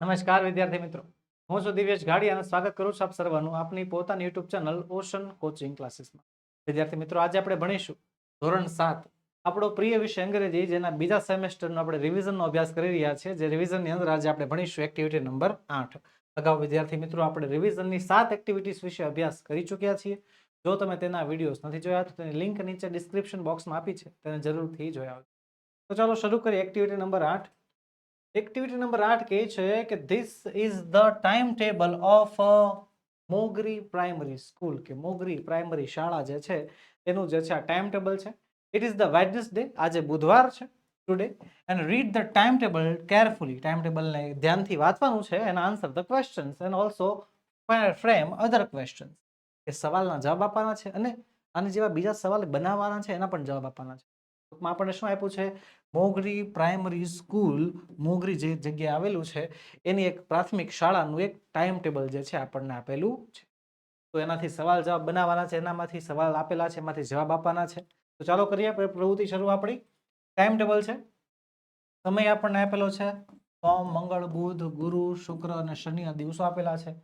નમસ્કાર વિદ્યાર્થી મિત્રો. હું છું દિવ્યેશ ગાડી અને સ્વાગત કરું છું આપ સર્વનું આપની પોતાની યુટ્યુબ ચેનલ ઓશન કોચિંગ ક્લાસીસમાં. વિદ્યાર્થી મિત્રો, આજે આપણે ભણીશું ધોરણ સાત. આપણો પ્રિય વિષય અંગ્રેજી, જેના બીજા સેમેસ્ટરનો આપણે રિવિઝનનો અભ્યાસ કરી રહ્યા છીએ, જે રિવિઝનની અંદર આજે આપણે ભણીશું એક્ટિવિટી નંબર આઠ. અગાઉ વિદ્યાર્થી મિત્રો, આપણે રિવિઝનની સાત એક્ટિવિટીઝ વિશે અભ્યાસ કરી ચૂક્યા છીએ. જો તમે તેના વિડીયોઝ નથી જોયા, તો તેની લિંક નીચે ડિસ્ક્રિપ્શન બોક્સમાં આપી છે. તેને જરૂરથી જોયા તો ચાલો શરૂ કરીએ એક્ટિવિટી નંબર આઠ. એક્ટિવિટી નંબર આઠ કહે છે કે this is the time table of Mogri primary school કે મોગરી પ્રાઇમરી શાળા જે છે, એનું જે છે આ ટાઈમ ટેબલ છે. ઇટ ઇઝ ધ વેડનેસડે આજે બુધવાર છે today and read the time table carefully time ટેબલને ધ્યાનથી વાંચવાનું છે and answer the questions and also frame other questions એ સવાલના જવાબ આપવાના છે અને આની જેવા બીજા સવાલ બનાવવાના છે, એના પણ જવાબ આપવાના છે. ટૂંકમાં આપણને શું આપ્યું છે? મોગરી પ્રાઇમરી સ્કૂલ, મોગરી જે જગ્યાએ આવેલું છે, એની એક પ્રાથમિક શાળાનું એક ટાઈમ ટેબલ જે છે આપણને આપેલું છે. તો એનાથી સવાલ જવાબ બનાવવાના છે, એનામાંથી સવાલ આપેલા છે, એમાંથી જવાબ આપવાના છે. તો ચાલો કરીએ આપણે પ્રવૃત્તિ શરૂ આપણી. ટાઈમ ટેબલ છે. સમય આપણને આપેલો છે, સોમ, મંગળ, બુધ, ગુરુ, શુક્ર અને શનિના દિવસો આપેલા છે.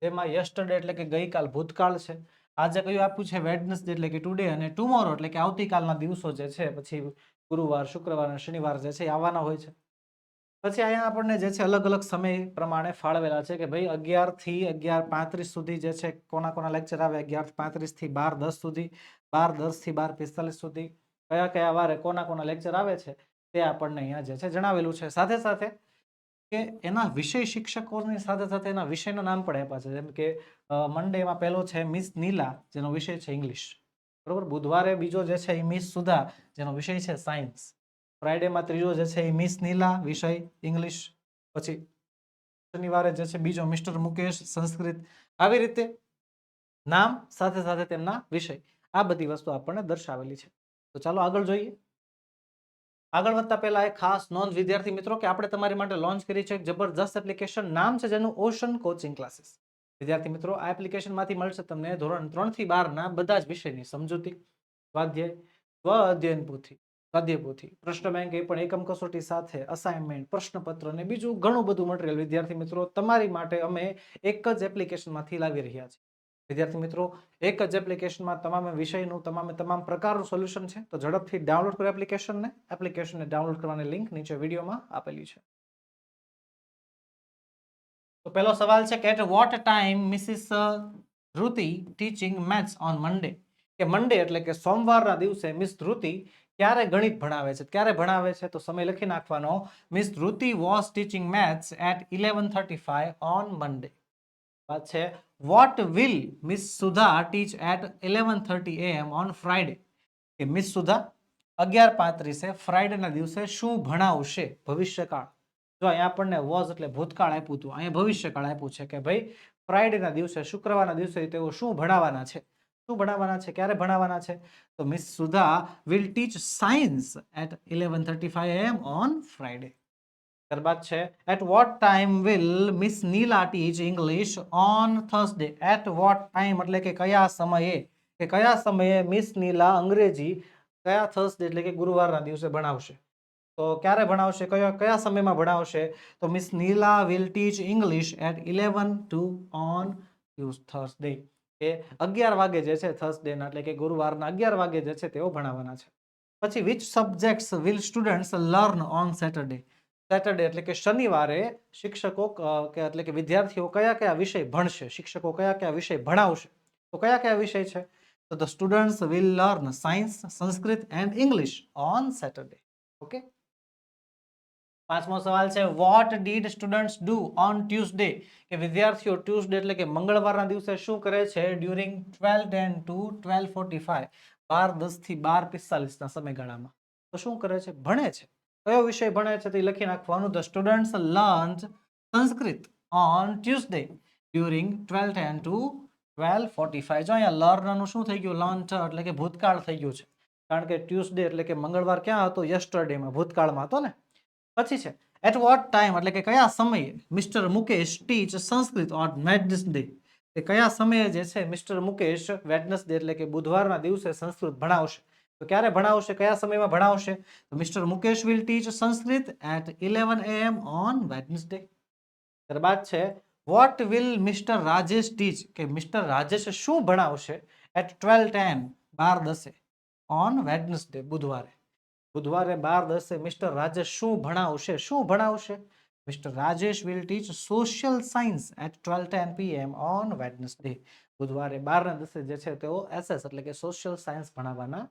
તેમાં યસ્ટરડે એટલે કે ગઈકાલ ભૂતકાળ છે. આજે કયું આપ્યું છે વેડનસડે એટલે કે ટુડે અને ટુમોરો એટલે કે આવતીકાલના દિવસો જે છે, પછી ગુરુવાર, શુક્રવાર અને શનિવાર જે છે આવવાના હોય છે. પછી અહીંયા આપણને જે છે અલગ અલગ સમય પ્રમાણે ફાળવેલા છે કે ભાઈ અગિયારથી અગિયાર પાંત્રીસ સુધી જે છે કોના કોના લેક્ચર આવે? અગિયાર પાંત્રીસથી બાર દસ સુધી, બાર દસથી બાર પિસ્તાલીસ સુધી, કયા કયા વારે કોના કોના લેક્ચર આવે છે તે આપણને અહીંયા જે છે જણાવેલું છે. સાથે સાથે કે એના વિષય શિક્ષકોની સાથે સાથે એના વિષયના નામ પણ આપ્યા છે. જેમ કે મંડેમાં પહેલો છે મિસ નીલા જેનો વિષય છે ઇંગ્લિશ બરોબર? બુધવારે બીજો જે છે એ મિસ સુધા જેનો વિષય છે સાયન્સ ફ્રાઈડેમાં ત્રીજો જે છે એ મિસ નીલા વિષય ઇંગ્લિશ પછી શનિવારે જે છે બીજો મિસ્ટર મુકેશ સંસ્કૃત. આવી રીતે નામ સાથે સાથે તેમના વિષય. આ બધી વસ્તુ આપણને દર્શાવેલી છે. તો ચાલો આગળ જોઈએ. આગળ વધતા પહેલા એક ખાસ નોંધ વિદ્યાર્થી મિત્રો કે આપણે તમારી માટે લોન્ચ કરી છે એક જબરજસ્ત એપ્લિકેશન નામ છે જેનું ઓશન કોચિંગ ક્લાસીસ વિદ્યાર્થી મિત્રો, આ એપ્લિકેશનમાંથી મળશે તમને ધોરણ ત્રણથી બારના બધા જ વિષયની સમજૂતી, સ્વાધ્યાય સ્વ અધ્યયન પોથી, સ્વાધ્યાય પ્રશ્ન બેંક એ પણ એકમ કસોટી સાથે અસાઇનમેન્ટ પ્રશ્નપત્ર અને બીજું ઘણું બધું મટીરિયલ વિદ્યાર્થી મિત્રો, તમારી માટે અમે એક જ એપ્લિકેશનમાંથી લાવી રહ્યા છીએ. વિદ્યાર્થી મિત્રો, એક જ એપ્લિકેશનમાં તમામ વિષયનું તમામે તમામ પ્રકારનું સોલ્યુશન છે. તો ઝડપથી ડાઉનલોડ કરો એપ્લિકેશનને એપ્લિકેશનને ડાઉનલોડ કરવાની લિંક નીચે વિડીયોમાં આપેલી છે. તો પહેલો સવાલ છે કે at what time Mrs Dhruti teaching maths on Monday કે મંડે એટલે કે સોમવારના દિવસે મિસ ધ્રુતિ ક્યારે ગણિત ભણાવે છે? ક્યારે ભણાવે છે? તો સમય લખી નાખવાનો. Miss Dhruti was teaching maths at eleven thirty five on Monday વાત છે what will miss Sudha teach at eleven thirty AM on Friday કે મિસ સુધા અગિયાર પાંત્રીસે ફ્રાઈડેના દિવસે શું ભણાવશે ભવિષ્યકાળ? જો અહીંયા આપણને વોઝ એટલે ભૂતકાળ આપ્યું હતું, અહીંયા ભવિષ્યકાળ આપ્યું છે કે ભાઈ ફ્રાઈડેના દિવસે, શુક્રવારના દિવસે તેઓ શું ભણાવવાના છે? શું ભણાવવાના છે? ક્યારે ભણાવવાના છે? તો Miss Sudha will teach science at eleven thirty five AM on Friday ત્યારબાદ છે at what time will Miss Neela teach English on Thursday at what time એટલે કે કયા સમયે કે કયા સમયે મિસ નીલા અંગ્રેજી કયા થર્સડે એટલે કે ગુરુવારના દિવસે ભણાવશે? તો ક્યારે ભણાવશે? કયા કયા સમયમાં ભણાવશે? તો Miss Neela will teach English at eleven two on use Thursday એ અગિયાર વાગે જે છે થર્સડેના એટલે કે ગુરુવારના અગિયાર વાગે જે છે તેઓ ભણાવવાના છે. પછી which subjects will students learn on Saturday Saturday એટલે કે શનિવારે શિક્ષકો ક- કે એટલે કે વિદ્યાર્થીઓ કયા કયા વિષય ભણશે? શિક્ષકો કયા કયા વિષય ભણાવશે? તો કયા કયા વિષય છે? તો the students will learn science Sanskrit and English on Saturday okay પાંચમો સવાલ છે what did students do on Tuesday કે વિદ્યાર્થીઓ ટ્યુઝડે એટલે કે મંગળવારના દિવસે શું કરે છે? During twelve ten to twelve forty five બાર દસથી બાર પિસ્તાલીસના સમયગાળામાં. તો શું કરે છે? ભણે છે. કયો વિષય ભણે છે તે લખી નાખવાનું? The students learn Sanskrit on Tuesday during twelfth and to twelve forty five જો અહીંયા લર્નનું શું થઈ ગયું? લર્ન એટલે કે ભૂતકાળ થઈ ગયું છે. કારણ કે ટ્યુઝડે એટલે કે મંગળવાર ક્યાં હતો? યસ્ટરડેમાં ભૂતકાળમાં હતો ને? પછી છે એટ વોટ ટાઈમ એટલે કે કયા સમયે? Mr Mukesh teach Sanskrit on Wednesday કે કયા સમયે જે છે મિસ્ટર મુકેશ વેડનસડે એટલે કે બુધવારના દિવસે સંસ્કૃત ભણાવશે. તો ક્યારે ભણાવશે? કયા સમયમાં ભણાવશે? તો Mr Mukesh will teach Sanskrit at eleven AM on Wednesday. ત્યારબાદ છે, what will Mr Rajesh teach? કે મિસ્ટર રાજેશ શું ભણાવશે? એટ ટ્વેલ્વ ટેન બાર દસે ઓન વેડનસડે, બુધવારે. બુધવારે બાર દસે મિસ્ટર રાજેશ શું ભણાવશે? શું ભણાવશે? Mr Rajesh will teach social science at twelve ten PM on Wednesday. બુધવારે બાર ને દસે જે છે તેઓ એસએસ એટલે કે સોશિયલ સાયન્સ ભણાવવાના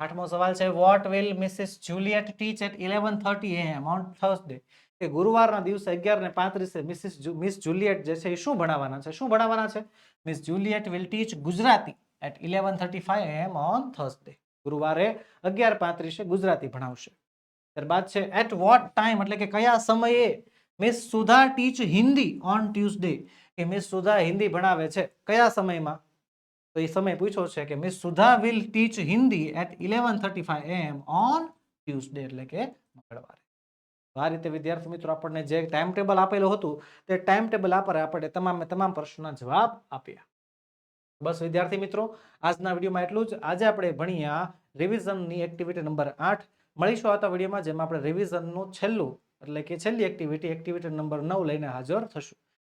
આઠમો સવાલ છે what will Mrs Juliet teach at eleven thirty AM on Thursday કે ગુરુવારના દિવસે અગિયાર ને પાંત્રીસે મિસિસ મિસ જુલિયટ જે છે એ શું ભણાવવાના છે? શું ભણાવવાના છે? Miss Juliet will teach Gujarati at eleven thirty five AM on Thursday ગુરુવારે અગિયાર પાંત્રીસે ગુજરાતી ભણાવશે. ત્યારબાદ છે એટ વોટ ટાઈમ એટલે કે કયા સમયે miss Sudha teach Hindi on Tuesday કે મિસ સુધા હિન્દી ભણાવે છે, કયા સમયમાં? તો એ સમય પૂછ્યો છે કે Miss Sudha will teach Hindi at eleven thirty five AM on Tuesday એટલે કે મંગળવારે. આ રીતે વિદ્યાર્થી મિત્રો આપણને જે ટાઈમ ટેબલ આપેલું હતું, તે ટાઈમ ટેબલ આપણે આપણે તમામે તમામ પ્રશ્નોના જવાબ આપ્યા. બસ વિદ્યાર્થી મિત્રો, આજના વિડીયોમાં એટલું જ. આજે આપણે ભણ્યા રિવિઝનની એક્ટિવિટી નંબર આઠ. મળીશું આવતા વિડીયોમાં, જેમાં આપણે રિવિઝનનું છેલ્લું, એટલે કે છેલ્લી એક્ટિવિટી એક્ટિવિટી નંબર નવ લઈને હાજર થશું.